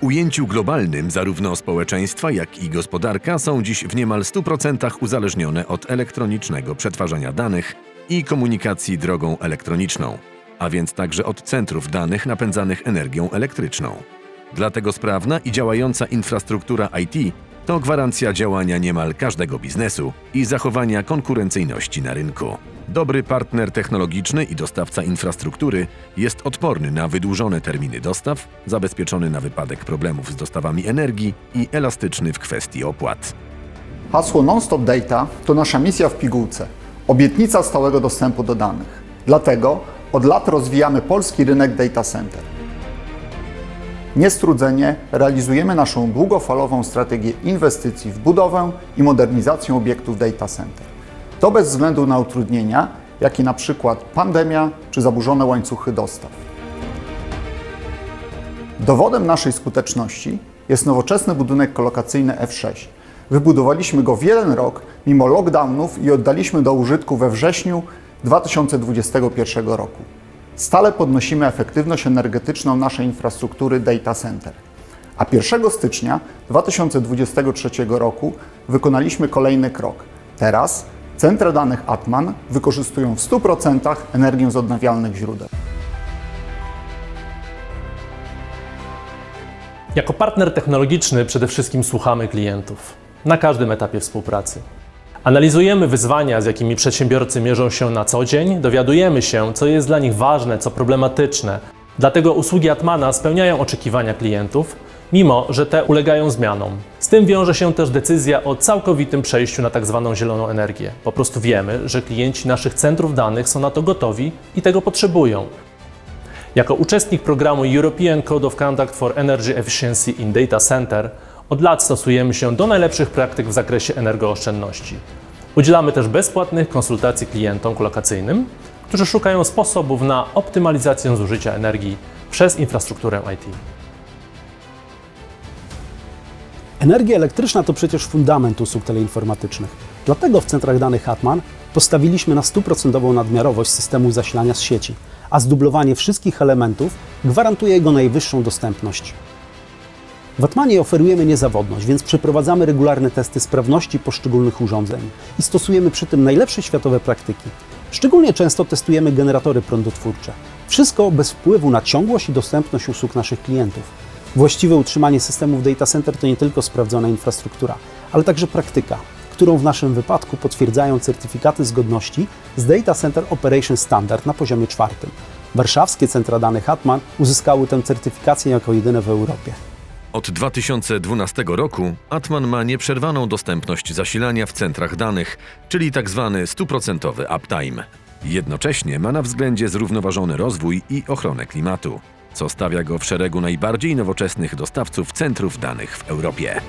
W ujęciu globalnym zarówno społeczeństwa, jak i gospodarka są dziś w niemal 100% uzależnione od elektronicznego przetwarzania danych i komunikacji drogą elektroniczną, a więc także od centrów danych napędzanych energią elektryczną. Dlatego sprawna i działająca infrastruktura IT to gwarancja działania niemal każdego biznesu i zachowania konkurencyjności na rynku. Dobry partner technologiczny i dostawca infrastruktury jest odporny na wydłużone terminy dostaw, zabezpieczony na wypadek problemów z dostawami energii i elastyczny w kwestii opłat. Hasło Non-Stop Data to nasza misja w pigułce. Obietnica stałego dostępu do danych. Dlatego od lat rozwijamy polski rynek data center. Niestrudzenie realizujemy naszą długofalową strategię inwestycji w budowę i modernizację obiektów data center. To bez względu na utrudnienia, jakie na przykład pandemia czy zaburzone łańcuchy dostaw. Dowodem naszej skuteczności jest nowoczesny budynek kolokacyjny F6. Wybudowaliśmy go w jeden rok mimo lockdownów i oddaliśmy do użytku we wrześniu 2021 roku. Stale podnosimy efektywność energetyczną naszej infrastruktury data center. A 1 stycznia 2023 roku wykonaliśmy kolejny krok. Teraz centra danych Atman wykorzystują w 100% energię z odnawialnych źródeł. Jako partner technologiczny przede wszystkim słuchamy klientów na każdym etapie współpracy. Analizujemy wyzwania, z jakimi przedsiębiorcy mierzą się na co dzień, dowiadujemy się, co jest dla nich ważne, co problematyczne. Dlatego usługi Atmana spełniają oczekiwania klientów, mimo że te ulegają zmianom. Z tym wiąże się też decyzja o całkowitym przejściu na tak zwaną zieloną energię. Po prostu wiemy, że klienci naszych centrów danych są na to gotowi i tego potrzebują. Jako uczestnik programu European Code of Conduct for Energy Efficiency in Data Center od lat stosujemy się do najlepszych praktyk w zakresie energooszczędności. Udzielamy też bezpłatnych konsultacji klientom kolokacyjnym, którzy szukają sposobów na optymalizację zużycia energii przez infrastrukturę IT. Energia elektryczna to przecież fundament usług teleinformatycznych. Dlatego w centrach danych Hatman postawiliśmy na stuprocentową nadmiarowość systemu zasilania z sieci, a zdublowanie wszystkich elementów gwarantuje jego najwyższą dostępność. W Atmanie oferujemy niezawodność, więc przeprowadzamy regularne testy sprawności poszczególnych urządzeń i stosujemy przy tym najlepsze światowe praktyki. Szczególnie często testujemy generatory prądotwórcze. Wszystko bez wpływu na ciągłość i dostępność usług naszych klientów. Właściwe utrzymanie systemów data center to nie tylko sprawdzona infrastruktura, ale także praktyka, którą w naszym wypadku potwierdzają certyfikaty zgodności z Data Center Operation Standard na poziomie czwartym. Warszawskie centra danych Atman uzyskały tę certyfikację jako jedyne w Europie. Od 2012 roku Atman ma nieprzerwaną dostępność zasilania w centrach danych, czyli tzw. stuprocentowy uptime. Jednocześnie ma na względzie zrównoważony rozwój i ochronę klimatu, co stawia go w szeregu najbardziej nowoczesnych dostawców centrów danych w Europie.